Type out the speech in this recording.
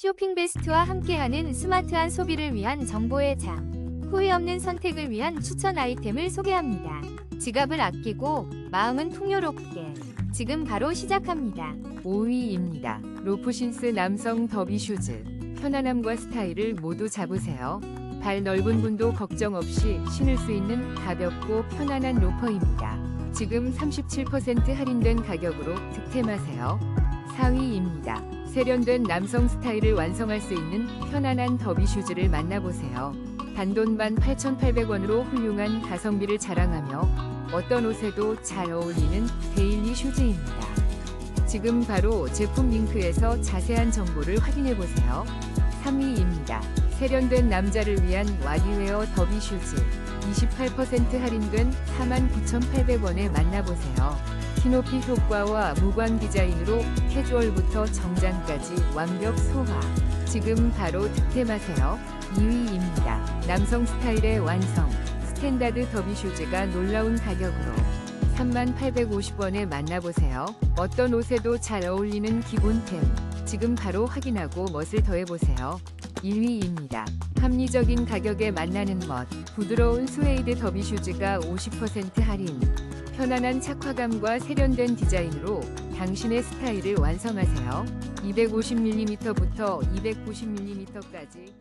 쇼핑 베스트와 함께하는 스마트한 소비를 위한 정보의 장. 후회 없는 선택을 위한 추천 아이템을 소개합니다. 지갑을 아끼고 마음은 풍요롭게. 지금 바로 시작합니다. 5위입니다. 로프신스 남성 더비 슈즈. 편안함과 스타일을 모두 잡으세요. 발 넓은 분도 걱정 없이 신을 수 있는 가볍고 편안한 로퍼입니다. 지금 37% 할인된 가격으로 득템하세요. 4위입니다. 세련된 남성 스타일을 완성할 수 있는 편안한 더비 슈즈를 만나보세요. 단돈만 8,800원으로 훌륭한 가성비를 자랑하며 어떤 옷에도 잘 어울리는 데일리 슈즈입니다. 지금 바로 제품 링크에서 자세한 정보를 확인해 보세요. 3위입니다. 세련된 남자를 위한 와디웨어 더비 슈즈 28% 할인된 49,800원에 만나보세요. 키높이 효과와 무광 디자인으로 캐주얼부터 정장까지 완벽 소화. 지금 바로 득템하세요. 2위입니다. 남성 스타일의 완성. 스탠다드 더비 슈즈가 놀라운 가격으로 3850원에 만나보세요. 어떤 옷에도 잘 어울리는 기본템. 지금 바로 확인하고 멋을 더해보세요. 1위입니다. 합리적인 가격에 만나는 멋. 부드러운 스웨이드 더비 슈즈가 50% 할인. 편안한 착화감과 세련된 디자인으로 당신의 스타일을 완성하세요. 250mm부터 290mm까지